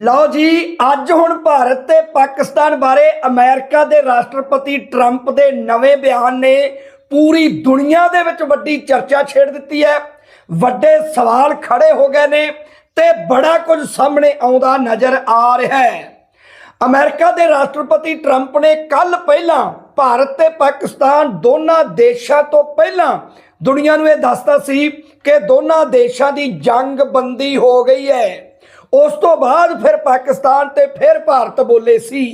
ਲਓ ਜੀ, ਅੱਜ ਹੁਣ ਭਾਰਤ ਤੇ ਪਾਕਿਸਤਾਨ ਬਾਰੇ ਅਮਰੀਕਾ ਦੇ ਰਾਸ਼ਟਰਪਤੀ ਟਰੰਪ ਦੇ ਨਵੇਂ ਬਿਆਨ ਨੇ ਪੂਰੀ ਦੁਨੀਆ ਦੇ ਵਿੱਚ ਵੱਡੀ ਚਰਚਾ ਛੇੜ ਦਿੱਤੀ ਹੈ। ਵੱਡੇ ਸਵਾਲ ਖੜੇ ਹੋ ਗਏ ਨੇ ਤੇ ਬੜਾ ਕੁਝ ਸਾਹਮਣੇ ਆਉਂਦਾ ਨਜ਼ਰ ਆ ਰਿਹਾ ਹੈ। ਅਮਰੀਕਾ ਦੇ ਰਾਸ਼ਟਰਪਤੀ ਟਰੰਪ ਨੇ ਕੱਲ ਪਹਿਲਾਂ ਭਾਰਤ ਤੇ ਪਾਕਿਸਤਾਨ ਦੋਨਾਂ ਦੇਸ਼ਾਂ ਤੋਂ ਪਹਿਲਾਂ ਦੁਨੀਆ ਨੂੰ ਇਹ ਦੱਸਤਾ ਸੀ ਕਿ ਦੋਨਾਂ ਦੇਸ਼ਾਂ ਦੀ ਜੰਗ ਬੰਦੀ ਹੋ ਗਈ ਹੈ। ਉਸ ਤੋਂ ਬਾਅਦ ਫਿਰ ਪਾਕਿਸਤਾਨ ਤੇ ਫਿਰ ਭਾਰਤ ਬੋਲੇ ਸੀ।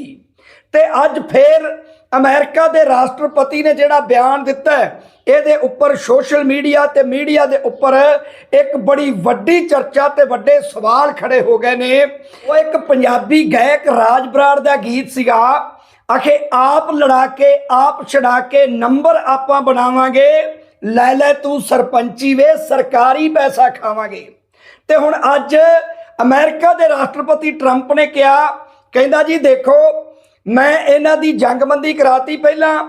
ਤੇ ਅੱਜ ਫਿਰ ਅਮਰੀਕਾ ਦੇ ਰਾਸ਼ਟਰਪਤੀ ਨੇ ਜਿਹੜਾ ਬਿਆਨ ਦਿੱਤਾ ਇਹਦੇ ਉੱਪਰ ਸੋਸ਼ਲ ਮੀਡੀਆ ਤੇ ਮੀਡੀਆ ਦੇ ਉੱਪਰ ਇੱਕ ਬੜੀ ਵੱਡੀ ਚਰਚਾ ਤੇ ਵੱਡੇ ਸਵਾਲ ਖੜੇ ਹੋ ਗਏ ਨੇ। ਉਹ ਇੱਕ ਪੰਜਾਬੀ ਗਾਇਕ ਰਾਜ ਬਰਾੜ ਦਾ ਗੀਤ ਸੀਗਾ ਆਖੇ ਆਪ ਲੜਾ ਕੇ ਆਪ ਛਡਾ ਕੇ ਨੰਬਰ ਆਪਾਂ ਬਣਾਵਾਂਗੇ। ਲੈ ਲੈ ਤੂੰ ਸਰਪੰਚੀ ਵੇ, ਸਰਕਾਰੀ ਪੈਸਾ ਖਾਵਾਂਗੇ। ਤੇ ਹੁਣ ਅੱਜ ਅਮਰੀਕਾ ਦੇ ਰਾਸ਼ਟਰਪਤੀ ਟਰੰਪ ਨੇ ਕਿਹਾ, ਕਹਿੰਦਾ ਜੀ, ਦੇਖੋ, ਮੈਂ ਇਹਨਾਂ ਦੀ ਜੰਗਬੰਦੀ ਕਰਾਤੀ ਪਹਿਲਾਂ,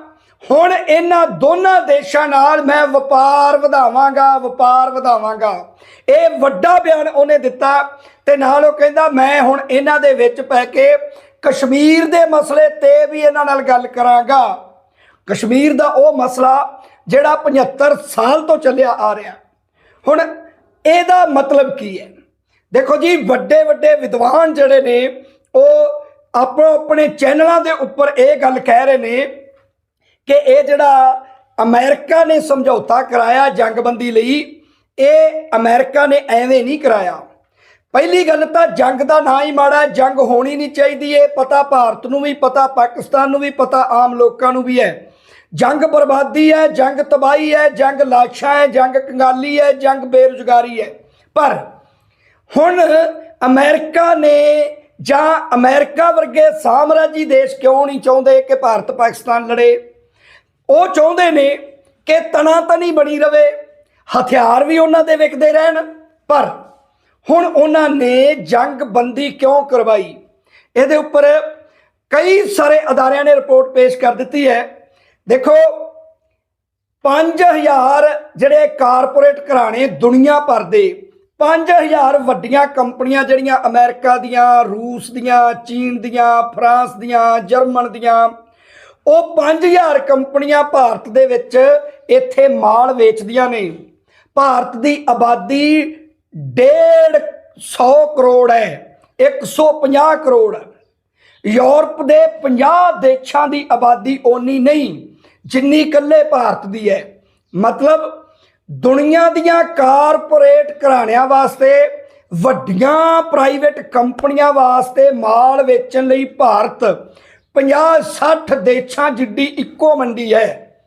ਹੁਣ ਇਹਨਾਂ ਦੋਨਾਂ ਦੇਸ਼ਾਂ ਨਾਲ ਮੈਂ ਵਪਾਰ ਵਧਾਵਾਂਗਾ ਵਪਾਰ ਵਧਾਵਾਂਗਾ। ਇਹ ਵੱਡਾ ਬਿਆਨ ਉਹਨੇ ਦਿੱਤਾ ਤੇ ਨਾਲ ਉਹ ਕਹਿੰਦਾ, ਮੈਂ ਹੁਣ ਇਹਨਾਂ ਦੇ ਵਿੱਚ ਪੈ ਕੇ ਕਸ਼ਮੀਰ ਦੇ ਮਸਲੇ ਤੇ ਵੀ ਇਹਨਾਂ ਨਾਲ ਗੱਲ ਕਰਾਂਗਾ। ਕਸ਼ਮੀਰ ਦਾ ਉਹ ਮਸਲਾ ਜਿਹੜਾ 75 ਸਾਲ ਤੋਂ ਚੱਲਿਆ ਆ ਰਿਹਾ। ਹੁਣ ਇਹਦਾ ਮਤਲਬ ਕੀ ਹੈ? ਦੇਖੋ ਜੀ, ਵੱਡੇ ਵੱਡੇ ਵਿਦਵਾਨ ਜਿਹੜੇ ਨੇ, ਉਹ ਆਪੋ ਆਪਣੇ ਚੈਨਲਾਂ ਦੇ ਉੱਪਰ ਇਹ ਗੱਲ ਕਹਿ ਰਹੇ ਨੇ ਕਿ ਇਹ ਜਿਹੜਾ ਅਮਰੀਕਾ ਨੇ ਸਮਝੌਤਾ ਕਰਾਇਆ ਜੰਗਬੰਦੀ ਲਈ, ਇਹ ਅਮਰੀਕਾ ਨੇ ਐਵੇਂ ਨਹੀਂ ਕਰਾਇਆ। ਪਹਿਲੀ ਗੱਲ ਤਾਂ ਜੰਗ ਦਾ ਨਾਂ ਹੀ ਮਾੜਾ ਜੰਗ ਹੋਣੀ ਨਹੀਂ ਚਾਹੀਦੀ, ਇਹ ਪਤਾ ਭਾਰਤ ਨੂੰ ਵੀ ਪਤਾ, ਪਾਕਿਸਤਾਨ ਨੂੰ ਵੀ ਪਤਾ, ਆਮ ਲੋਕਾਂ ਨੂੰ ਵੀ ਹੈ। ਜੰਗ ਬਰਬਾਦੀ ਹੈ, ਜੰਗ ਤਬਾਹੀ ਹੈ, ਜੰਗ ਲਾਸ਼ਾਂ ਹੈ, ਜੰਗ ਕੰਗਾਲੀ ਹੈ, ਜੰਗ ਬੇਰੁਜ਼ਗਾਰੀ ਹੈ। ਪਰ ਹੁਣ ਅਮਰੀਕਾ ਨੇ ਜਾਂ ਅਮਰੀਕਾ ਵਰਗੇ ਸਾਮਰਾਜੀ ਦੇਸ਼ ਕਿਉਂ ਨਹੀਂ ਚਾਹੁੰਦੇ ਕਿ ਭਾਰਤ ਪਾਕਿਸਤਾਨ ਲੜੇ? ਉਹ ਚਾਹੁੰਦੇ ਨੇ ਕਿ ਤਣਾਤਨੀ ਬਣੀ ਰਵੇ, ਹਥਿਆਰ ਵੀ ਉਹਨਾਂ ਦੇ ਵਿਕਦੇ ਰਹਿਣ, ਪਰ ਹੁਣ ਉਹਨਾਂ ਨੇ ਜੰਗ ਬੰਦੀ ਕਿਉਂ ਕਰਵਾਈ? ਇਹਦੇ ਉੱਪਰ ਕਈ ਸਾਰੇ ਅਦਾਰਿਆਂ ਨੇ ਰਿਪੋਰਟ ਪੇਸ਼ ਕਰ ਦਿੱਤੀ ਹੈ। ਦੇਖੋ 5000 ਜਿਹੜੇ ਕਾਰਪੋਰੇਟ ਘਰਾਣੇ ਦੁਨੀਆ ਭਰ ਦੇ 5000 ਵੱਡੀਆਂ ਕੰਪਨੀਆਂ ਜਿਹੜੀਆਂ ਅਮਰੀਕਾ ਦੀਆਂ, ਰੂਸ ਦੀਆਂ, ਚੀਨ ਦੀਆਂ, ਫਰਾਂਸ ਦੀਆਂ, ਜਰਮਨ ਦੀਆਂ, ਉਹ 5000 ਕੰਪਨੀਆਂ ਭਾਰਤ ਦੇ ਵਿੱਚ ਇੱਥੇ ਮਾਲ ਵੇਚਦੀਆਂ ਨੇ। ਭਾਰਤ ਦੀ ਆਬਾਦੀ 150 ਕਰੋੜ ਹੈ 150 ਕਰੋੜ ਯੂਰਪ ਦੇ 50 ਦੇਸ਼ਾਂ ਦੀ ਆਬਾਦੀ ਓਨੀ ਨਹੀਂ, ਜਿੰਨੀ ਇਕੱਲੇ ਭਾਰਤ ਦੀ ਹੈ। ਮਤਲਬ ਦੁਨੀਆ ਦੀਆਂ ਕਾਰਪੋਰੇਟ ਘਰਾਣਿਆਂ ਵਾਸਤੇ, ਵੱਡੀਆਂ ਪ੍ਰਾਈਵੇਟ ਕੰਪਨੀਆਂ ਵਾਸਤੇ ਮਾਲ ਵੇਚਣ ਲਈ ਭਾਰਤ 50 60 ਦੇਸ਼ਾਂ ਜਿੱਡੀ ਇੱਕੋ ਮੰਡੀ ਹੈ।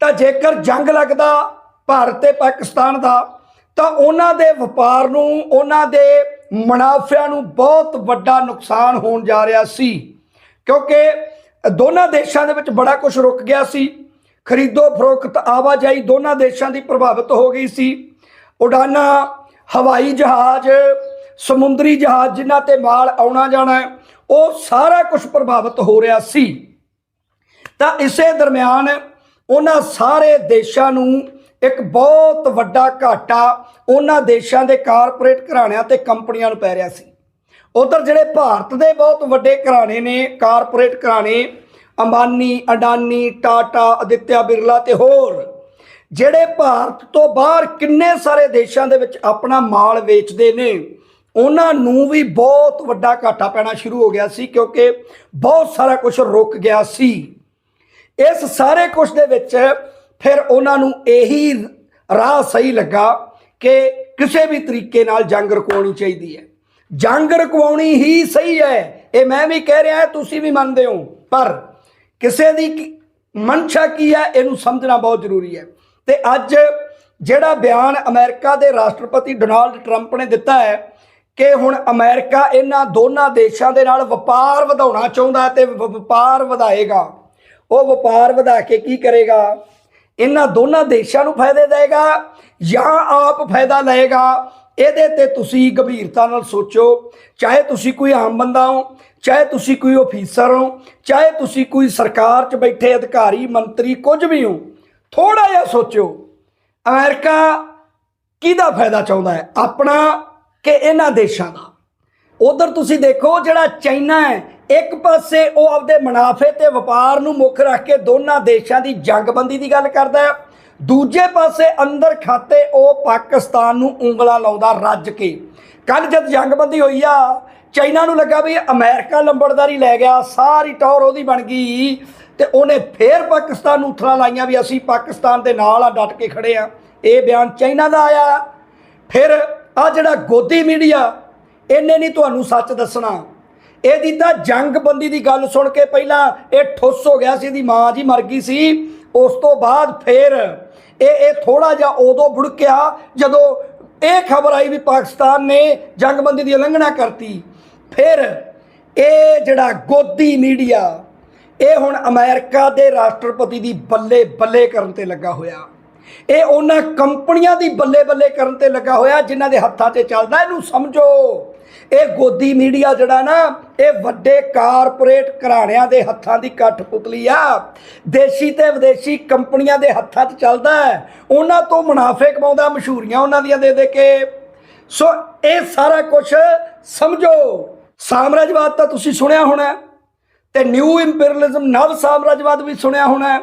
ਤਾਂ ਜੇਕਰ ਜੰਗ ਲੱਗਦਾ ਭਾਰਤ ਤੇ ਪਾਕਿਸਤਾਨ ਦਾ, ਤਾਂ ਉਹਨਾਂ ਦੇ ਵਪਾਰ ਨੂੰ, ਉਹਨਾਂ ਦੇ ਮੁਨਾਫਿਆਂ ਨੂੰ ਬਹੁਤ ਵੱਡਾ ਨੁਕਸਾਨ ਹੋਣ ਜਾ ਰਿਹਾ ਸੀ। ਕਿਉਂਕਿ ਦੋਨਾਂ ਦੇਸ਼ਾਂ ਦੇ ਵਿੱਚ ਬੜਾ ਕੁਝ ਰੁਕ ਗਿਆ ਸੀ। ਖਰੀਦੋ ਫਰੋਖਤ ਆਵਾਜਾਈ ਦੋਨਾਂ ਦੇਸ਼ਾਂ ਦੀ ਪ੍ਰਭਾਵਿਤ ਹੋ ਗਈ ਸੀ। ਉਡਾਨਾਂ, ਹਵਾਈ ਜਹਾਜ਼, ਸਮੁੰਦਰੀ ਜਹਾਜ਼ ਜਿਨ੍ਹਾਂ ਤੇ ਮਾਲ ਆਉਣਾ ਜਾਣਾ ਉਹ ਸਾਰਾ ਕੁਝ ਪ੍ਰਭਾਵਿਤ ਹੋ ਰਿਹਾ ਸੀ। ਤਾਂ ਇਸੇ ਦਰਮਿਆਨ ਉਹਨਾਂ ਸਾਰੇ ਦੇਸ਼ਾਂ ਨੂੰ ਇੱਕ ਬਹੁਤ ਵੱਡਾ ਘਾਟਾ ਉਹਨਾਂ ਦੇਸ਼ਾਂ ਦੇ ਕਾਰਪੋਰੇਟ ਘਰਾਣਿਆਂ ਤੇ ਕੰਪਨੀਆਂ ਨੂੰ ਪੈ ਰਿਹਾ ਸੀ। ਉਧਰ ਜਿਹੜੇ ਭਾਰਤ ਦੇ ਬਹੁਤ ਵੱਡੇ ਘਰਾਣੇ ਨੇ, ਕਾਰਪੋਰੇਟ ਘਰਾਣੇ ਅੰਬਾਨੀ, ਅਡਾਨੀ, ਟਾਟਾ, ਅਦਿੱਤਿਆ ਬਿਰਲਾ ਤੇ ਹੋਰ। ਜਿਹੜੇ ਭਾਰਤ ਤੋਂ ਬਾਹਰ ਕਿੰਨੇ ਸਾਰੇ ਦੇਸ਼ਾਂ ਦੇ ਵਿੱਚ ਆਪਣਾ ਮਾਲ ਵੇਚਦੇ ਨੇ, ਉਹਨਾਂ ਨੂੰ ਵੀ ਬਹੁਤ ਵੱਡਾ ਘਾਟਾ ਪੈਣਾ ਸ਼ੁਰੂ ਹੋ ਗਿਆ ਸੀ, ਕਿਉਂਕਿ ਬਹੁਤ ਸਾਰਾ ਕੁਝ ਰੁਕ ਗਿਆ ਸੀ। ਇਸ ਸਾਰੇ ਕੁਝ ਦੇ ਵਿੱਚ ਫਿਰ ਉਹਨਾਂ ਨੂੰ ਇਹੀ ਰਾਹ ਸਹੀ ਲੱਗਾ ਕਿ ਕਿਸੇ ਵੀ ਤਰੀਕੇ ਨਾਲ ਜੰਗ ਰੁਕਾਉਣੀ ਚਾਹੀਦੀ ਹੈ। ਜੰਗ ਰੁਕਵਾਉਣੀ ਹੀ ਸਹੀ ਹੈ, ਇਹ ਮੈਂ ਵੀ ਕਹਿ ਰਿਹਾ, ਤੁਸੀਂ ਵੀ ਮੰਨਦੇ ਹੋ, ਪਰ ਕਿਸੇ ਦੀ ਕੀ- ਮਨਸ਼ਾ ਕੀ ਹੈ, ਇਹਨੂੰ ਸਮਝਣਾ ਬਹੁਤ ਜ਼ਰੂਰੀ ਹੈ। ਤੇ ਅੱਜ ਜਿਹੜਾ ਬਿਆਨ ਅਮਰੀਕਾ ਦੇ ਰਾਸ਼ਟਰਪਤੀ ਡੋਨਾਲਡ ਟਰੰਪ ਨੇ ਦਿੱਤਾ ਹੈ ਕਿ ਹੁਣ ਅਮਰੀਕਾ ਇਹਨਾਂ ਦੋਨਾਂ ਦੇਸ਼ਾਂ ਦੇ ਨਾਲ ਵਪਾਰ ਵਧਾਉਣਾ ਚਾਹੁੰਦਾ ਹੈ ਤੇ ਵਪਾਰ ਵਧਾਏਗਾ। ਉਹ ਵਪਾਰ ਵਧਾ ਕੇ ਕੀ ਕਰੇਗਾ? ਇਹਨਾਂ ਦੋਨਾਂ ਦੇਸ਼ਾਂ ਨੂੰ ਫਾਇਦੇ ਦੇਗਾ ਜਾਂ ਆਪ ਫਾਇਦਾ ਲਏਗਾ? ਇਹਦੇ ਤੇ ਤੁਸੀਂ ਗੰਭੀਰਤਾ ਨਾਲ ਸੋਚੋ। ਚਾਹੇ ਤੁਸੀਂ ਕੋਈ ਆਮ ਬੰਦਾ ਹੋ ਚਾਹੇ ਤੁਸੀਂ ਕੋਈ ਅਫੀਸਰ ਹੋ, ਚਾਹੇ ਤੁਸੀਂ ਕੋਈ ਸਰਕਾਰ 'ਚ ਬੈਠੇ ਅਧਿਕਾਰੀ, ਮੰਤਰੀ, ਕੁਝ ਵੀ ਹੋ ਥੋੜਾ ਜਿਹਾ ਸੋਚਿਓ। ਅਮਰੀਕਾ ਕਿਹਦਾ ਫਾਇਦਾ ਚਾਹੁੰਦਾ ਹੈ? ਆਪਣਾ ਕਿ ਇਹਨਾਂ ਦੇਸ਼ਾਂ ਦਾ? ਉਧਰ ਤੁਸੀਂ ਦੇਖੋ ਜਿਹੜਾ ਚਾਈਨਾ ਹੈ, ਇੱਕ ਪਾਸੇ ਉਹ ਆਪਦੇ ਮੁਨਾਫੇ ਤੇ ਵਪਾਰ ਨੂੰ ਮੁੱਖ ਰੱਖ ਕੇ ਦੋਨਾਂ ਦੇਸ਼ਾਂ ਦੀ ਜੰਗਬੰਦੀ ਦੀ ਗੱਲ ਕਰਦਾ ਹੈ। ਦੂਜੇ ਪਾਸੇ ਅੰਦਰ ਖਾਤੇ ਉਹ ਪਾਕਿਸਤਾਨ ਨੂੰ ਉਂਗਲਾ ਲਾਉਂਦਾ ਰੱਜ ਕੇ। ਕੱਲ ਜਦ ਜੰਗਬੰਦੀ ਹੋਈ ਆ ਚਾਈਨਾ ਨੂੰ ਲੱਗਾ ਵੀ ਅਮਰੀਕਾ ਲੰਬੜਦਾਰੀ ਲੈ ਗਿਆ, ਸਾਰੀ ਟੌਰ ਉਹਦੀ ਬਣ ਗਈ ਤੇ ਉਹਨੇ ਫੇਰ ਪਾਕਿਸਤਾਨ ਨੂੰ ਉਥਲਾ ਲਾਈਆਂ ਵੀ ਅਸੀਂ ਪਾਕਿਸਤਾਨ ਦੇ ਨਾਲ ਆ, ਡਟ ਕੇ ਖੜੇ ਆ। ਇਹ ਬਿਆਨ ਚਾਈਨਾ ਦਾ ਆਇਆ। ਫਿਰ ਆ ਜਿਹੜਾ ਗੋਦੀ ਮੀਡੀਆ, ਇਹਨੇ ਨਹੀਂ ਤੁਹਾਨੂੰ ਸੱਚ ਦੱਸਣਾ। ਇਹਦੀ ਤਾਂ ਜੰਗਬੰਦੀ ਦੀ ਗੱਲ ਸੁਣ ਕੇ ਪਹਿਲਾਂ ਇਹ ਠੁੱਸ ਹੋ ਗਿਆ ਸੀ, ਇਹਦੀ ਮਾਂ ਜੀ ਮਰ ਗਈ ਸੀ। ਉਸ ਤੋਂ ਬਾਅਦ ਫਿਰ ਇਹ ਇਹ ਥੋੜਾ ਜਿਹਾ ਉਦੋਂ ਬੁੜਕਿਆ ਜਦੋਂ ਇਹ ਖਬਰ ਆਈ ਵੀ ਪਾਕਿਸਤਾਨ ਨੇ ਜੰਗਬੰਦੀ ਦੀ ਉਲੰਘਣਾ ਕਰਤੀ। ਫਿਰ ਇਹ ਜਿਹੜਾ ਗੋਦੀ ਮੀਡੀਆ, ਇਹ ਹੁਣ ਅਮਰੀਕਾ ਦੇ ਰਾਸ਼ਟਰਪਤੀ ਦੀ ਬੱਲੇ ਬੱਲੇ ਕਰਨ ਤੇ ਲੱਗਾ ਹੋਇਆ। ਇਹ ਉਹਨਾਂ ਕੰਪਨੀਆਂ ਦੀ ਬੱਲੇ ਬੱਲੇ ਕਰਨ ਤੇ ਲੱਗਾ ਹੋਇਆ ਜਿਨ੍ਹਾਂ ਦੇ ਹੱਥਾਂ 'ਤੇ ਚੱਲਦਾ, ਇਹਨੂੰ ਸਮਝੋ। ਇਹ ਗੋਦੀ ਮੀਡੀਆ ਜਿਹੜਾ ਨਾ, ਇਹ ਵੱਡੇ ਕਾਰਪੋਰੇਟ ਘਰਾਣਿਆਂ ਦੇ ਹੱਥਾਂ ਦੀ ਕਠਪੁਤਲੀ ਆ। ਦੇਸ਼ੀ ਤੇ ਵਿਦੇਸ਼ੀ ਕੰਪਨੀਆਂ ਦੇ ਹੱਥਾਂ 'ਚ ਚੱਲਦਾ ਉਹਨਾਂ ਤੋਂ ਮੁਨਾਫੇ ਕਮਾਉਂਦਾ ਮਸ਼ਹੂਰੀਆਂ ਉਹਨਾਂ ਦੀਆਂ ਦੇ ਦੇ ਕੇ। ਸੋ ਇਹ ਸਾਰਾ ਕੁਝ ਸਮਝੋ। ਸਾਮਰਾਜਵਾਦ ਤਾਂ ਤੁਸੀਂ ਸੁਣਿਆ ਹੋਣਾ ਹੈ, ਤੇ ਨਿਊ ਇੰਪੀਰੀਅਲਿਜ਼ਮ ਨਵ ਸਾਮਰਾਜਵਾਦ ਵੀ ਸੁਣਿਆ ਹੋਣਾ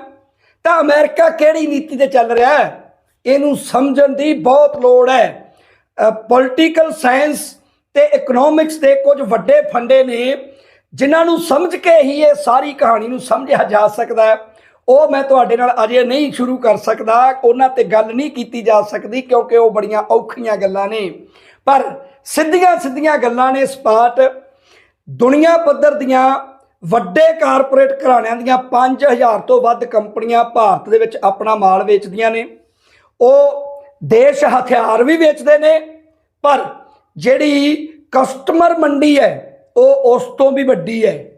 ਤਾਂ ਅਮਰੀਕਾ ਕਿਹੜੀ ਨੀਤੀ ਤੇ ਚੱਲ ਰਿਹਾ ਹੈ? ਇਹਨੂੰ ਸਮਝਣ ਦੀ ਬਹੁਤ ਲੋੜ ਹੈ। ਪੋਲਿਟੀਕਲ ਸਾਇੰਸ ਤੇ ਇਕਨੋਮਿਕਸ ਦੇ ਕੁਝ ਵੱਡੇ ਫੰਡੇ ਨੇ ਜਿਨ੍ਹਾਂ ਨੂੰ ਸਮਝ ਕੇ ਹੀ ਇਹ ਸਾਰੀ ਕਹਾਣੀ ਨੂੰ ਸਮਝਿਆ ਜਾ ਸਕਦਾ ਹੈ। ਉਹ ਮੈਂ ਤੁਹਾਡੇ ਨਾਲ ਅਜੇ ਨਹੀਂ ਸ਼ੁਰੂ ਕਰ ਸਕਦਾ ਉਹਨਾਂ ਤੇ ਗੱਲ ਨਹੀਂ ਕੀਤੀ ਜਾ ਸਕਦੀ ਕਿਉਂਕਿ ਉਹ ਬੜੀਆਂ ਔਖੀਆਂ ਗੱਲਾਂ ਨੇ। ਪਰ ਸਿੱਧੀਆਂ ਸਿੱਧੀਆਂ ਗੱਲਾਂ ਨੇ ਸਪਾਟ ਦੁਨੀਆ ਪੱਧਰ ਦੀਆਂ ਵੱਡੇ ਕਾਰਪੋਰੇਟ ਘਰਾਣਿਆਂ ਦੀਆਂ 5000 ਤੋਂ ਵੱਧ ਕੰਪਨੀਆਂ ਭਾਰਤ ਦੇ ਵਿੱਚ ਆਪਣਾ ਮਾਲ ਵੇਚਦੀਆਂ ਨੇ। ਉਹ ਦੇਸ਼ ਹਥਿਆਰ ਵੀ ਵੇਚਦੇ ਨੇ, ਪਰ ਜਿਹੜੀ ਕਸਟਮਰ ਮੰਡੀ ਹੈ, ਉਹ ਉਸ ਤੋਂ ਵੀ ਵੱਡੀ ਹੈ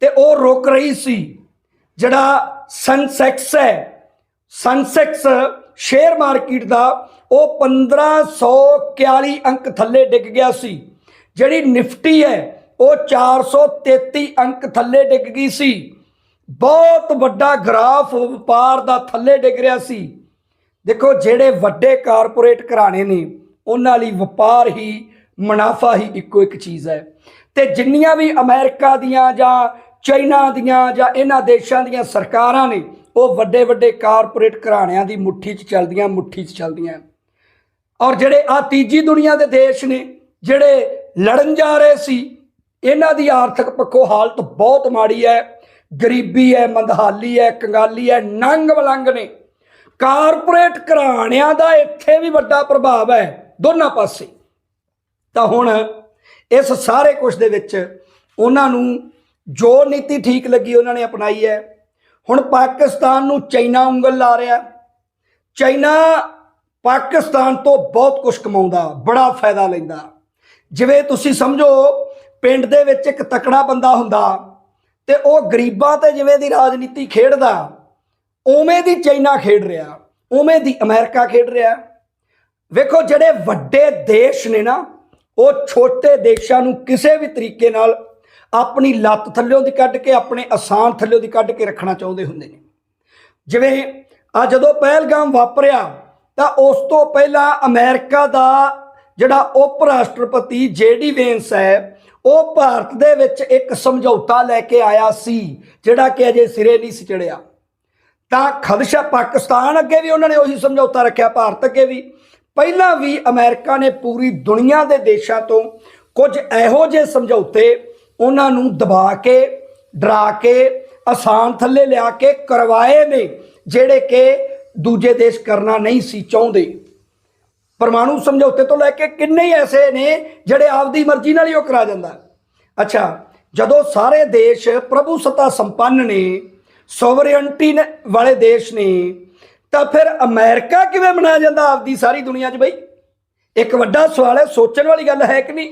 ਤੇ ਉਹ ਰੁਕ ਰਹੀ ਸੀ। ਜਿਹੜਾ ਸਨਸੈਕਸ ਹੈ, ਸਨਸੈਕਸ ਸ਼ੇਅਰ ਮਾਰਕੀਟ ਦਾ, ਉਹ 1541 ਅੰਕ ਥੱਲੇ ਡਿੱਗ ਗਿਆ ਸੀ। ਜਿਹੜੀ ਨਿਫਟੀ ਹੈ ਉਹ 433 ਅੰਕ ਥੱਲੇ ਡਿੱਗ ਗਈ ਸੀ। ਬਹੁਤ ਵੱਡਾ ਗ੍ਰਾਫ ਵਪਾਰ ਦਾ ਥੱਲੇ ਡਿੱਗ ਰਿਹਾ ਸੀ। ਦੇਖੋ, ਜਿਹੜੇ ਵੱਡੇ ਕਾਰਪੋਰੇਟ ਘਰਾਣੇ ਨੇ, ਉਹਨਾਂ ਲਈ ਵਪਾਰ ਹੀ, ਮੁਨਾਫਾ ਹੀ ਇੱਕੋ ਇੱਕ ਚੀਜ਼ ਹੈ। ਤੇ ਜਿੰਨੀਆਂ ਵੀ ਅਮਰੀਕਾ ਦੀਆਂ ਜਾਂ ਚਾਈਨਾ ਦੀਆਂ ਜਾਂ ਇਹਨਾਂ ਦੇਸ਼ਾਂ ਦੀਆਂ ਸਰਕਾਰਾਂ ਨੇ, ਉਹ ਵੱਡੇ ਵੱਡੇ ਕਾਰਪੋਰੇਟ ਘਰਾਣਿਆਂ ਦੀ ਮੁੱਠੀ 'ਚ ਚੱਲਦੀਆਂ, ਮੁੱਠੀ 'ਚ ਚੱਲਦੀਆਂ। ਔਰ ਜਿਹੜੇ ਆ ਤੀਜੀ ਦੁਨੀਆ ਦੇ ਦੇਸ਼ ਨੇ, ਜਿਹੜੇ ਲੜਨ ਜਾ ਰਹੇ ਸੀ ਇਹਨਾਂ ਦੀ ਆਰਥਿਕ ਪੱਖੋਂ ਹਾਲਤ ਬਹੁਤ ਮਾੜੀ ਹੈ, ਗਰੀਬੀ ਹੈ, ਮੰਦਹਾਲੀ ਹੈ, ਕੰਗਾਲੀ ਹੈ, ਨੰਗ ਬਲੰਗ ਨੇ। ਕਾਰਪੋਰੇਟ ਘਰਾਣਿਆਂ ਦਾ ਇੱਥੇ ਵੀ ਵੱਡਾ ਪ੍ਰਭਾਵ ਹੈ, ਦੋਨਾਂ ਪਾਸੇ। ਤਾਂ ਹੁਣ ਇਸ ਸਾਰੇ ਕੁਝ ਦੇ ਵਿੱਚ ਉਹਨਾਂ ਨੂੰ ਜੋ ਨੀਤੀ ਠੀਕ ਲੱਗੀ ਉਹਨਾਂ ਨੇ ਅਪਣਾਈ ਹੈ। ਹੁਣ ਪਾਕਿਸਤਾਨ ਨੂੰ ਚਾਈਨਾ ਉਂਗਲ ਲਾ ਰਿਹਾ। ਚਾਈਨਾ ਪਾਕਿਸਤਾਨ ਤੋਂ ਬਹੁਤ ਕੁਝ ਕਮਾਉਂਦਾ, ਬੜਾ ਫਾਇਦਾ ਲੈਂਦਾ। ਜਿਵੇਂ ਤੁਸੀਂ ਸਮਝੋ ਪਿੰਡ ਦੇ ਵਿੱਚ ਇੱਕ ਤਕੜਾ ਬੰਦਾ ਹੁੰਦਾ ਤੇ ਉਹ ਗਰੀਬਾਂ ਤੇ ਜਿਵੇਂ ਦੀ ਰਾਜਨੀਤੀ ਖੇਡਦਾ, ਉਵੇਂ ਦੀ ਚਾਈਨਾ ਖੇਡ ਰਿਹਾ, ਉਵੇਂ ਦੀ ਅਮਰੀਕਾ ਖੇਡ ਰਿਹਾ। ਵੇਖੋ, ਜਿਹੜੇ ਵੱਡੇ ਦੇਸ਼ ਨੇ ਨਾ, ਉਹ ਛੋਟੇ ਦੇਸ਼ਾਂ ਨੂੰ ਕਿਸੇ ਵੀ ਤਰੀਕੇ ਨਾਲ ਆਪਣੀ ਲੱਤ ਥੱਲਿਓਂ ਦੀ ਕੱਢ ਕੇ, ਆਪਣੇ ਆਸਾਨ ਥੱਲਿਓਂ ਦੀ ਕੱਢ ਕੇ ਰੱਖਣਾ ਚਾਹੁੰਦੇ ਹੁੰਦੇ ਨੇ। ਜਿਵੇਂ ਆ ਜਦੋਂ ਪਹਿਲਗਾਮ ਵਾਪਰਿਆ, ਤਾਂ ਉਸ ਤੋਂ ਪਹਿਲਾਂ ਅਮਰੀਕਾ ਦਾ ਜਿਹੜਾ ਉਪ ਰਾਸ਼ਟਰਪਤੀ ਜੇਡੀ ਵੇਂਸ ਹੈ ਉਹ ਭਾਰਤ ਦੇ ਵਿੱਚ ਇੱਕ ਸਮਝੌਤਾ ਲੈ ਕੇ ਆਇਆ ਸੀ, ਜਿਹੜਾ ਕਿ ਅਜੇ ਸਿਰੇ ਨਹੀਂ ਸੀ ਚੜਿਆ। ਤਾਂ ਖਦਸ਼ਾ ਪਾਕਿਸਤਾਨ ਅੱਗੇ ਵੀ ਉਹਨਾਂ ਨੇ ਉਹੀ ਸਮਝੌਤਾ ਰੱਖਿਆ, ਭਾਰਤ ਅੱਗੇ ਵੀ। ਪਹਿਲਾਂ ਵੀ ਅਮਰੀਕਾ ਨੇ ਪੂਰੀ ਦੁਨੀਆ ਦੇ ਦੇਸ਼ਾਂ ਤੋਂ ਕੁਝ ਇਹੋ ਜਿਹੇ ਸਮਝੌਤੇ ਉਹਨਾਂ ਨੂੰ ਦਬਾ ਕੇ, ਡਰਾ ਕੇ, ਆਸਾਨ ਥੱਲੇ ਲਿਆ ਕੇ ਕਰਵਾਏ ਨੇ, ਜਿਹੜੇ ਕਿ ਦੂਜੇ ਦੇਸ਼ ਕਰਨਾ ਨਹੀਂ ਸੀ ਚਾਹੁੰਦੇ। ਪਰਮਾਣੂ ਸਮਝੌਤੇ ਤੋਂ ਲੈ ਕੇ ਕਿੰਨੇ ਹੀ ਐਸੇ ਨੇ ਜਿਹੜੇ ਆਪਦੀ ਮਰਜ਼ੀ ਨਾਲ ਹੀ ਉਹ ਕਰਾ ਜਾਂਦਾ। ਅੱਛਾ, ਜਦੋਂ ਸਾਰੇ ਦੇਸ਼ ਪ੍ਰਭੂ ਸੱਤਾ ਸੰਪੰਨ ਨੇ, ਸੋਵਰੇਨਟੀ ਵਾਲੇ ਦੇਸ਼ ਨੇ, ਤਾਂ ਫਿਰ ਅਮਰੀਕਾ ਕਿਵੇਂ ਬਣਾਇਆ ਜਾਂਦਾ ਆਪਦੀ ਸਾਰੀ ਦੁਨੀਆ 'ਚ ਬਈ? ਇੱਕ ਵੱਡਾ ਸਵਾਲ ਹੈ, ਸੋਚਣ ਵਾਲੀ ਗੱਲ ਹੈ ਕਿ ਨਹੀਂ?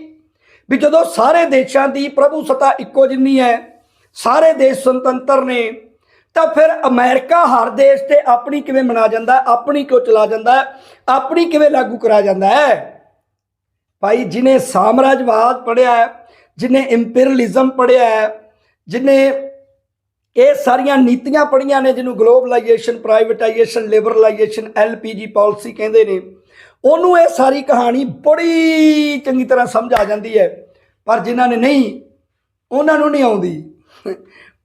ਵੀ ਜਦੋਂ ਸਾਰੇ ਦੇਸ਼ਾਂ ਦੀ ਪ੍ਰਭੂ ਸੱਤਾ ਇੱਕੋ ਜਿੰਨੀ ਹੈ, ਸਾਰੇ ਦੇਸ਼ ਸੁਤੰਤਰ ਨੇ ਤਾਂ ਫਿਰ ਅਮਰੀਕਾ ਹਰ ਦੇਸ਼ ਤੇ ਆਪਣੀ ਕਿਵੇਂ ਮਨਾ ਜਾਂਦਾ ਹੈ, ਆਪਣੀ ਕਿਉਂ ਚਲਾ ਜਾਂਦਾ ਹੈ, ਆਪਣੀ ਕਿਵੇਂ ਲਾਗੂ ਕਰਾ ਜਾਂਦਾ ਹੈ? ਭਾਈ ਜਿਨੇ ਸਾਮਰਾਜਵਾਦ ਪੜਿਆ ਹੈ ਜਿਨੇ ਇੰਪੀਰੀਅਲਿਜ਼ਮ ਪੜਿਆ ਹੈ ਜਿਨੇ ਇਹ ਸਾਰੀਆਂ ਨੀਤੀਆਂ ਪੜੀਆਂ ਨੇ ਜਿਹਨੂੰ globalisation privatisation liberalisation LPG policy ਕਹਿੰਦੇ ਨੇ ਉਹਨੂੰ ਇਹ ਸਾਰੀ ਕਹਾਣੀ ਬੜੀ ਚੰਗੀ ਤਰ੍ਹਾਂ ਸਮਝ ਆ ਜਾਂਦੀ ਹੈ। ਪਰ ਜਿਨ੍ਹਾਂ ਨੇ ਨਹੀਂ ਉਹਨਾਂ ਨੂੰ ਨਹੀਂ ਆਉਂਦੀ।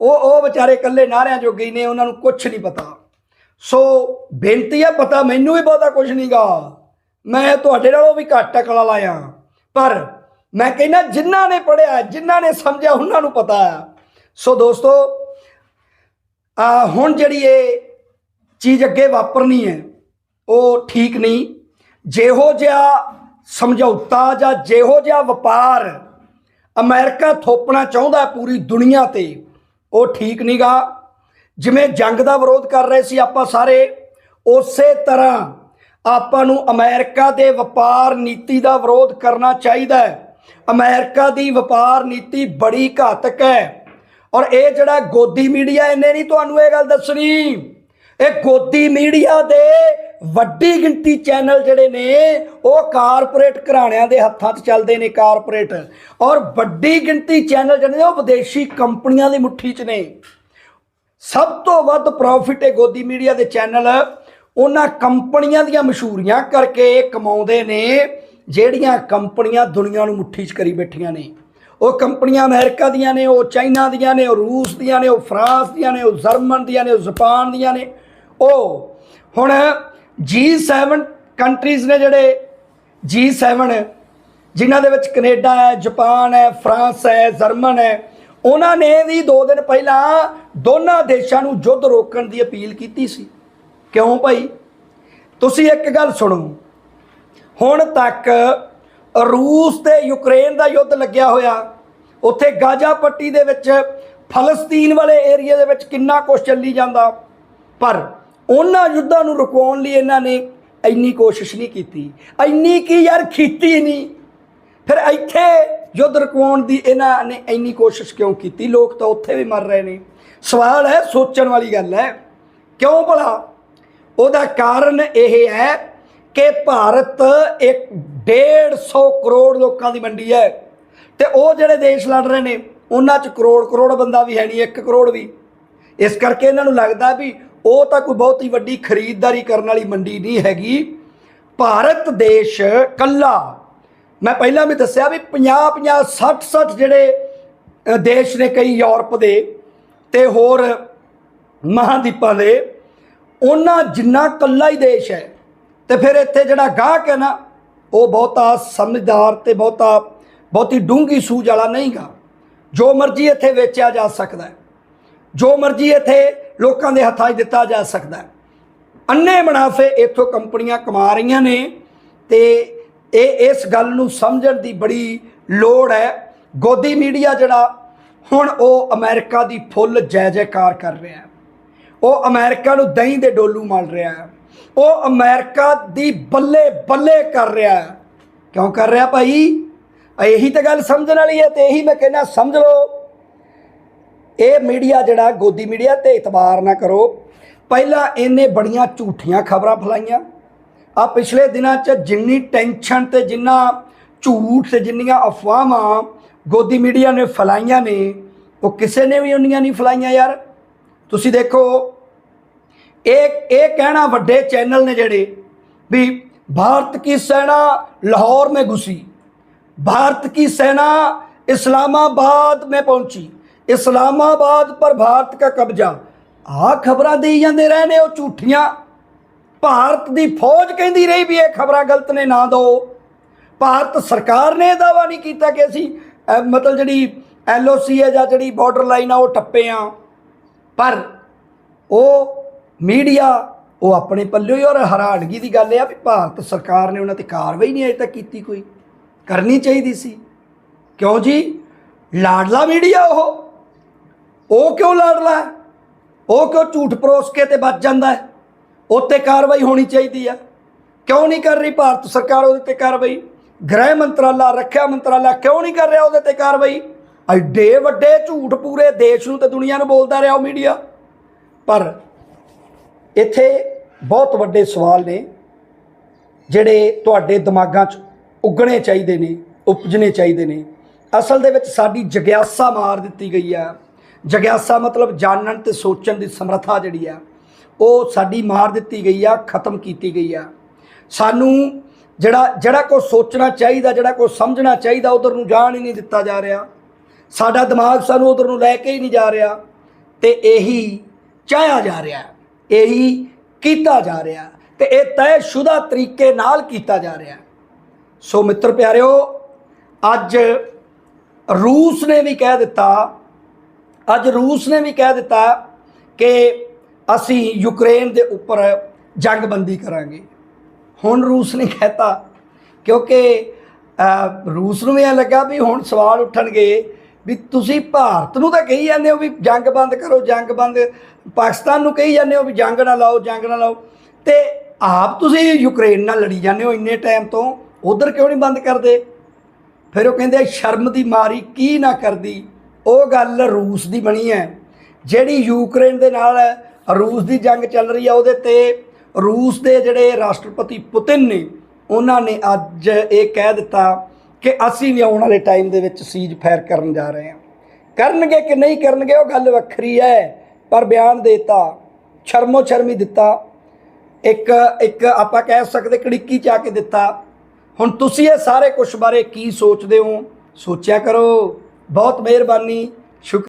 ਉਹ ਉਹ ਵਿਚਾਰੇ ਇਕੱਲੇ ਨਾਰਿਆਂ ਜੋਗੇ ਹੀ ਨੇ, ਉਹਨਾਂ ਨੂੰ ਕੁਝ ਨਹੀਂ ਪਤਾ। ਸੋ ਬੇਨਤੀ ਹੈ, ਪਤਾ ਮੈਨੂੰ ਵੀ ਬਹੁਤਾ ਕੁਝ ਨਹੀਂਗਾ। ਮੈਂ ਤੁਹਾਡੇ ਨਾਲੋਂ ਵੀ ਘੱਟ ਅਕਲ ਲਾਇਆ। ਪਰ ਮੈਂ ਕਹਿੰਦਾ, ਜਿਨ੍ਹਾਂ ਨੇ ਪੜਿਆ ਜਿਨ੍ਹਾਂ ਨੇ ਸਮਝਿਆ, ਉਹਨਾਂ ਨੂੰ ਪਤਾ ਹੈ। ਸੋ ਦੋਸਤੋ, ਆ ਹੁਣ ਜਿਹੜੀ ਇਹ ਚੀਜ਼ ਅੱਗੇ ਵਾਪਰਨੀ ਹੈ, ਉਹ ਠੀਕ ਨਹੀਂ। ਜਿਹੋ ਜਿਹਾ ਸਮਝੌਤਾ ਜਾਂ ਜਿਹੋ ਜਿਹਾ ਵਪਾਰ ਅਮਰੀਕਾ ਥੋਪਣਾ ਚਾਹੁੰਦਾ ਪੂਰੀ ਦੁਨੀਆ ਤੇ ਉਹ ਠੀਕ ਨਹੀਂਗਾ ਜਿਵੇਂ ਜੰਗ ਦਾ ਵਿਰੋਧ ਕਰ ਰਹੇ ਸੀ ਆਪਾਂ ਸਾਰੇ, ਉਸੇ ਤਰ੍ਹਾਂ ਆਪਾਂ ਨੂੰ ਅਮਰੀਕਾ ਦੇ ਵਪਾਰ ਨੀਤੀ ਦਾ ਵਿਰੋਧ ਕਰਨਾ ਚਾਹੀਦਾ ਹੈ। ਅਮਰੀਕਾ ਦੀ ਵਪਾਰ ਨੀਤੀ ਬੜੀ ਘਾਤਕ ਹੈ। ਔਰ ਇਹ ਜਿਹੜਾ ਗੋਦੀ ਮੀਡੀਆ, ਇਹਨੇ ਨਹੀਂ ਤੁਹਾਨੂੰ ਇਹ ਗੱਲ ਦੱਸਣੀ। ਇਹ ਗੋਦੀ ਮੀਡੀਆ ਦੇ ਵੱਡੀ ਗਿਣਤੀ ਚੈਨਲ ਜਿਹੜੇ ਨੇ, ਉਹ ਕਾਰਪੋਰੇਟ ਘਰਾਣਿਆਂ ਦੇ ਹੱਥਾਂ 'ਚ ਚੱਲਦੇ ਨੇ ਕਾਰਪੋਰੇਟ। ਔਰ ਵੱਡੀ ਗਿਣਤੀ ਚੈਨਲ ਜਿਹੜੇ ਨੇ, ਉਹ ਵਿਦੇਸ਼ੀ ਕੰਪਨੀਆਂ ਦੀ ਮੁੱਠੀ 'ਚ ਨੇ। ਸਭ ਤੋਂ ਵੱਧ ਪ੍ਰੋਫਿਟ ਹੈ ਗੋਦੀ ਮੀਡੀਆ ਦੇ ਚੈਨਲ। ਉਹਨਾਂ ਕੰਪਨੀਆਂ ਦੀਆਂ ਮਸ਼ਹੂਰੀਆਂ ਕਰਕੇ ਕਮਾਉਂਦੇ ਨੇ, ਜਿਹੜੀਆਂ ਕੰਪਨੀਆਂ ਦੁਨੀਆ ਨੂੰ ਮੁੱਠੀ 'ਚ ਕਰੀ ਬੈਠੀਆਂ ਨੇ। ਉਹ ਕੰਪਨੀਆਂ ਅਮਰੀਕਾ ਦੀਆਂ ਨੇ, ਉਹ ਚਾਈਨਾ ਦੀਆਂ ਨੇ, ਉਹ ਰੂਸ ਦੀਆਂ ਨੇ, ਉਹ ਫਰਾਂਸ ਦੀਆਂ ਨੇ, ਉਹ ਜਰਮਨ ਦੀਆਂ ਨੇ, ਉਹ ਜਾਪਾਨ ਦੀਆਂ ਨੇ। ਉਹ ਹੁਣ G7 ਕੰਟਰੀਜ਼ ਨੇ ਜਿਹੜੇ G7 ਜਿਨ੍ਹਾਂ ਦੇ ਵਿੱਚ ਕੈਨੇਡਾ ਹੈ, ਜਾਪਾਨ ਹੈ, ਫਰਾਂਸ ਹੈ, ਜਰਮਨ ਹੈ, ਉਹਨਾਂ ਨੇ ਵੀ 2 ਦਿਨ ਪਹਿਲਾਂ ਦੋਨਾਂ ਦੇਸ਼ਾਂ ਨੂੰ ਯੁੱਧ ਰੋਕਣ ਦੀ ਅਪੀਲ ਕੀਤੀ ਸੀ। ਕਿਉਂ ਭਾਈ? ਤੁਸੀਂ ਇੱਕ ਗੱਲ ਸੁਣੋ। ਹੁਣ ਤੱਕ ਰੂਸ ਤੇ ਯੂਕਰੇਨ ਦਾ ਯੁੱਧ ਲੱਗਿਆ ਹੋਇਆ। ਉੱਥੇ ਗਾਜ਼ਾ ਪੱਟੀ ਦੇ ਵਿੱਚ ਫਲਸਤੀਨ ਵਾਲੇ ਏਰੀਆ ਦੇ ਵਿੱਚ ਕਿੰਨਾ ਕੁਝ ਚੱਲੀ ਜਾਂਦਾ। ਪਰ ਉਹਨਾਂ ਯੁੱਧਾਂ ਨੂੰ ਰੁਕਾਉਣ ਲਈ ਇਹਨਾਂ ਨੇ ਇੰਨੀ ਕੋਸ਼ਿਸ਼ ਨਹੀਂ ਕੀਤੀ। ਇੰਨੀ ਕੀ ਯਾਰ ਕੀਤੀ ਨਹੀਂ। ਫਿਰ ਇੱਥੇ ਯੁੱਧ ਰੁਕਾਉਣ ਦੀ ਇਹਨਾਂ ਨੇ ਇੰਨੀ ਕੋਸ਼ਿਸ਼ ਕਿਉਂ ਕੀਤੀ? ਲੋਕ ਤਾਂ ਉੱਥੇ ਵੀ ਮਰ ਰਹੇ ਨੇ। ਸਵਾਲ ਹੈ, ਸੋਚਣ ਵਾਲੀ ਗੱਲ ਹੈ। ਕਿਉਂ ਭਲਾ? ਉਹਦਾ ਕਾਰਨ ਇਹ ਹੈ ਕਿ ਭਾਰਤ ਇੱਕ 150 ਕਰੋੜ ਲੋਕਾਂ ਦੀ ਮੰਡੀ ਹੈ ਤੇ ਉਹ ਜਿਹੜੇ ਦੇਸ਼ ਲੜ ਰਹੇ ਨੇ, ਉਹਨਾਂ 'ਚ ਕਰੋੜ ਕਰੋੜ ਬੰਦਾ ਵੀ ਹੈ ਨਹੀਂ 1 ਕਰੋੜ ਵੀ। ਇਸ ਕਰਕੇ ਇਹਨਾਂ ਨੂੰ ਲੱਗਦਾ ਵੀ ਉਹ ਤਾਂ ਕੋਈ ਬਹੁਤੀ ਵੱਡੀ ਖਰੀਦਦਾਰੀ ਕਰਨ ਵਾਲੀ ਮੰਡੀ ਨਹੀਂ ਹੈਗੀ। ਭਾਰਤ ਦੇਸ਼ ਕੱਲਾ। ਮੈਂ ਪਹਿਲਾਂ ਵੀ ਦੱਸਿਆ ਵੀ 50 50 60 60 ਜਿਹੜੇ ਦੇਸ਼ ਨੇ ਕਈ ਯੂਰਪ ਦੇ ਤੇ ਹੋਰ ਮਹਾਦੀਪਾਂ ਦੇ, ਉਹਨਾਂ ਜਿੰਨਾ ਕੱਲਾ ਹੀ ਦੇਸ਼ ਹੈ। ਤੇ ਫਿਰ ਇੱਥੇ ਜਿਹੜਾ ਗਾਹਕ ਹੈ ਨਾ, ਉਹ ਬਹੁਤਾ ਸਮਝਦਾਰ ਤੇ ਬਹੁਤਾ, ਬਹੁਤੀ ਡੂੰਗੀ ਸੂਝ ਵਾਲਾ ਨਹੀਂਗਾ। ਜੋ ਮਰਜ਼ੀ ਇੱਥੇ ਵੇਚਿਆ ਜਾ ਸਕਦਾ ਹੈ। ਜੋ ਮਰਜ਼ੀ ਇੱਥੇ ਲੋਕਾਂ ਦੇ ਹੱਥਾਂ 'ਚ ਦਿੱਤਾ ਜਾ ਸਕਦਾ ਹੈ। ਅੰਨੇ ਮੁਨਾਫੇ ਇੱਥੋਂ ਕੰਪਨੀਆਂ ਕਮਾ ਰਹੀਆਂ ਨੇ ਤੇ ਇਹ ਇਸ ਗੱਲ ਨੂੰ ਸਮਝਣ ਦੀ ਬੜੀ ਲੋੜ ਹੈ। ਗੋਦੀ ਮੀਡੀਆ ਜਿਹੜਾ, ਹੁਣ ਉਹ ਅਮਰੀਕਾ ਦੀ ਫੁੱਲ ਜੈ ਜੈਕਾਰ ਕਰ ਰਿਹਾ ਹੈ। ਉਹ ਅਮਰੀਕਾ ਨੂੰ ਦਹੀਂ ਦੇ ਡੋਲੂ ਮਲ ਰਿਹਾ ਹੈ। ਉਹ ਅਮਰੀਕਾ ਦੀ ਬੱਲੇ ਬੱਲੇ ਕਰ ਰਿਹਾ ਹੈ। ਕਿਉਂ ਕਰ ਰਿਹਾ ਭਾਈ? ਇਹੀ ਤਾਂ ਗੱਲ ਸਮਝਣ ਵਾਲੀ ਹੈ ਤੇ ਇਹੀ ਮੈਂ ਕਹਿੰਦਾ, ਸਮਝ ਲਓ। ਇਹ ਮੀਡੀਆ ਜਿਹੜਾ ਗੋਦੀ ਮੀਡੀਆ ਤੇ ਇਤਬਾਰ ਨਾ ਕਰੋ ਪਹਿਲਾਂ ਇਹਨੇ ਬੜੀਆਂ ਝੂਠੀਆਂ ਖਬਰਾਂ ਫਲਾਈਆਂ ਆ ਪਿਛਲੇ ਦਿਨਾਂ 'ਚ ਜਿੰਨੀ ਟੈਨਸ਼ਨ ਤੇ ਜਿੰਨਾ ਝੂਠ ਤੇ ਜਿੰਨੀਆਂ ਅਫਵਾਹਾਂ ਗੋਦੀ ਮੀਡੀਆ ਨੇ ਫਲਾਈਆਂ ਨੇ ਉਹ ਕਿਸੇ ਨੇ ਵੀ ਉਨੀਆਂ ਨਹੀਂ ਫਲਾਈਆਂ ਯਾਰ ਤੁਸੀਂ ਦੇਖੋ ਇਹ ਇਹ ਕਹਿਣਾ ਵੱਡੇ ਚੈਨਲ ਨੇ ਜਿਹੜੇ ਵੀ ਭਾਰਤ की सेना लाहौर में घुसी भारत की सेना इस्लामाबाद में पहुंची ਇਸਲਾਮਾਬਾਦ ਪਰ ਭਾਰਤ ਦਾ ਕਬਜ਼ਾ। ਆ ਖਬਰਾਂ ਦੇਈ ਜਾਂਦੇ ਰਹੇ ਨੇ ਉਹ ਝੂਠੀਆਂ। ਭਾਰਤ ਦੀ ਫੌਜ ਕਹਿੰਦੀ ਰਹੀ ਵੀ ਇਹ ਖਬਰਾਂ ਗਲਤ ਨੇ, ਨਾ ਦਿਓ ਭਾਰਤ ਸਰਕਾਰ ਨੇ ਇਹ ਦਾਵਾ ਨਹੀਂ ਕੀਤਾ ਕਿ ਅਸੀਂ ਮਤਲਬ ਜਿਹੜੀ ਐਲਓਸੀ ਹੈ ਜਾਂ ਜਿਹੜੀ ਬਾਰਡਰ ਲਾਈਨ ਆ, ਉਹ ਟੱਪੇ ਆ। ਪਰ ਉਹ ਮੀਡੀਆ, ਉਹ ਆਪਣੇ ਪੱਲੇ ਹੀ ਔਰ ਹੈਰਾਨਗੀ ਦੀ ਗੱਲ ਇਹ ਆ ਵੀ ਭਾਰਤ ਸਰਕਾਰ ਨੇ ਉਹਨਾਂ ਤੇ ਕਾਰਵਾਈ ਨਹੀਂ ਅਜੇ ਤੱਕ ਕੀਤੀ ਕੋਈ। ਕਰਨੀ ਚਾਹੀਦੀ ਸੀ। ਕਿਉਂ ਜੀ? ਲਾਡਲਾ ਮੀਡੀਆ ਉਹ। ਉਹ ਕਿਉਂ ਲਾਡਲਾ ਹੈ? ਉਹ ਕਿਉਂ ਝੂਠ ਪਰੋਸ ਕੇ ਤੇ ਬਚ ਜਾਂਦਾ ਹੈ? ਉੱਤੇ ਕਾਰਵਾਈ ਹੋਣੀ ਚਾਹੀਦੀ ਆ। ਕਿਉਂ ਨਹੀਂ ਕਰ ਰਹੀ ਭਾਰਤ ਸਰਕਾਰ ਉਹਦੇ ਤੇ ਕਾਰਵਾਈ? ਗ੍ਰਹਿ ਮੰਤਰਾਲਾ, ਰੱਖਿਆ ਮੰਤਰਾਲਾ ਕਿਉਂ ਨਹੀਂ ਕਰ ਰਿਹਾ ਉਹਦੇ ਤੇ ਕਾਰਵਾਈ? ਐਡੇ ਵੱਡੇ ਝੂਠ ਪੂਰੇ ਦੇਸ਼ ਨੂੰ ਤੇ ਦੁਨੀਆ ਨੂੰ ਬੋਲਦਾ ਰਿਹਾ ਉਹ ਮੀਡੀਆ। ਪਰ ਇੱਥੇ ਬਹੁਤ ਵੱਡੇ ਸਵਾਲ ਨੇ, ਜਿਹੜੇ ਤੁਹਾਡੇ ਦਿਮਾਗਾਂ 'ਚ ਉੱਗਣੇ ਚਾਹੀਦੇ ਨੇ, ਉਪਜਣੇ ਚਾਹੀਦੇ ਨੇ। ਅਸਲ ਦੇ ਵਿੱਚ ਸਾਡੀ ਜਗਿਆਸਾ ਮਾਰ ਦਿੱਤੀ ਗਈ ਆ। ਜਗਿਆਸਾ ਮਤਲਬ ਜਾਣਨ ਤੇ ਸੋਚਣ ਦੀ ਸਮਰੱਥਾ ਜਿਹੜੀ ਆ, ਉਹ ਸਾਡੀ ਮਾਰ ਦਿੱਤੀ ਗਈ ਆ, ਖਤਮ ਕੀਤੀ ਗਈ ਆ। ਸਾਨੂੰ ਜਿਹੜਾ ਜਿਹੜਾ ਕੋ ਸੋਚਣਾ ਚਾਹੀਦਾ, ਜਿਹੜਾ ਕੋ ਸਮਝਣਾ ਚਾਹੀਦਾ, ਉਧਰ ਨੂੰ ਜਾਣ ਹੀ ਨਹੀਂ ਦਿੱਤਾ ਜਾ ਰਿਹਾ। ਸਾਡਾ ਦਿਮਾਗ ਸਾਨੂੰ ਉਧਰ ਨੂੰ ਲੈ ਕੇ ਹੀ ਨਹੀਂ ਜਾ ਰਿਹਾ ਤੇ ਇਹੀ ਚਾਹਿਆ ਜਾ ਰਿਹਾ, ਇਹੀ ਕੀਤਾ ਜਾ ਰਿਹਾ ਹੈ ਤੇ ਇਹ ਤੈਅਸ਼ੁਦਾ ਤਰੀਕੇ ਨਾਲ ਕੀਤਾ ਜਾ ਰਿਹਾ। ਸੋ ਮਿੱਤਰ ਪਿਆਰਿਓ, ਅੱਜ ਰੂਸ ਨੇ ਵੀ ਕਹਿ ਦਿੱਤਾ ਅੱਜ ਰੂਸ ਨੇ ਵੀ ਕਹਿ ਦਿੱਤਾ ਕਿ ਅਸੀਂ ਯੂਕਰੇਨ ਦੇ ਉੱਪਰ ਜੰਗਬੰਦੀ ਕਰਾਂਗੇ। ਹੁਣ ਰੂਸ ਨੇ ਕਹਿਤਾ, ਕਿਉਂਕਿ ਰੂਸ ਨੂੰ ਵੀ ਇਹ ਲੱਗਾ ਵੀ ਹੁਣ ਸਵਾਲ ਉੱਠਣਗੇ ਵੀ ਤੁਸੀਂ ਭਾਰਤ ਨੂੰ ਤਾਂ ਕਹੀ ਜਾਂਦੇ ਹੋ ਵੀ ਜੰਗ ਬੰਦ ਕਰੋ, ਜੰਗ ਬੰਦ, ਪਾਕਿਸਤਾਨ ਨੂੰ ਕਹੀ ਜਾਂਦੇ ਹੋ ਵੀ ਜੰਗ ਨਾ ਲਾਓ, ਜੰਗ ਨਾ ਲਾਓ। ਤੇ ਆਪ ਤੁਸੀਂ ਯੂਕਰੇਨ ਨਾਲ ਲੜੀ ਜਾਂਦੇ ਹੋ ਇੰਨੇ ਟਾਈਮ ਤੋਂ, ਉਧਰ ਕਿਉਂ ਨਹੀਂ ਬੰਦ ਕਰਦੇ? ਫਿਰ ਉਹ ਕਹਿੰਦੇ ਸ਼ਰਮ ਦੀ ਮਾਰੀ ਕੀ ਨਾ ਕਰਦੀ? ਉਹ ਗੱਲ ਰੂਸ ਦੀ ਬਣੀ ਹੈ। ਜਿਹੜੀ ਯੂਕਰੇਨ ਦੇ ਨਾਲ ਰੂਸ ਦੀ ਜੰਗ ਚੱਲ ਰਹੀ ਹੈ ਉਹਦੇ ਤੇ ਰੂਸ ਦੇ ਜਿਹੜੇ ਰਾਸ਼ਟਰਪਤੀ ਪੁਤਿਨ ਨੇ, ਉਹਨਾਂ ਨੇ ਅੱਜ ਇਹ ਕਹਿ ਦਿੱਤਾ ਕਿ ਅਸੀਂ ਵੀ ਆਉਣ ਵਾਲੇ ਟਾਈਮ ਦੇ ਵਿੱਚ ਸੀਜ਼ ਫਾਇਰ ਕਰਨ ਜਾ ਰਹੇ ਹਾਂ। ਕਰਨਗੇ ਕਿ ਨਹੀਂ ਕਰਨਗੇ, ਉਹ ਗੱਲ ਵੱਖਰੀ ਹੈ, ਪਰ ਬਿਆਨ ਦੇਤਾ ਸ਼ਰਮੋ ਸ਼ਰਮੀ ਦਿੱਤਾ। ਇੱਕ ਇੱਕ ਆਪਾਂ ਕਹਿ ਸਕਦੇ ਕੜਿੱਕੀ ਚਾ ਕੇ ਦਿੱਤਾ। ਹੁਣ ਤੁਸੀਂ ਇਹ ਸਾਰੇ ਕੁਝ ਬਾਰੇ ਕੀ ਸੋਚਦੇ ਹੋ, ਸੋਚਿਆ ਕਰੋ। ਬਹੁਤ ਮਿਹਰਬਾਨੀ ਸ਼ੁਕਰ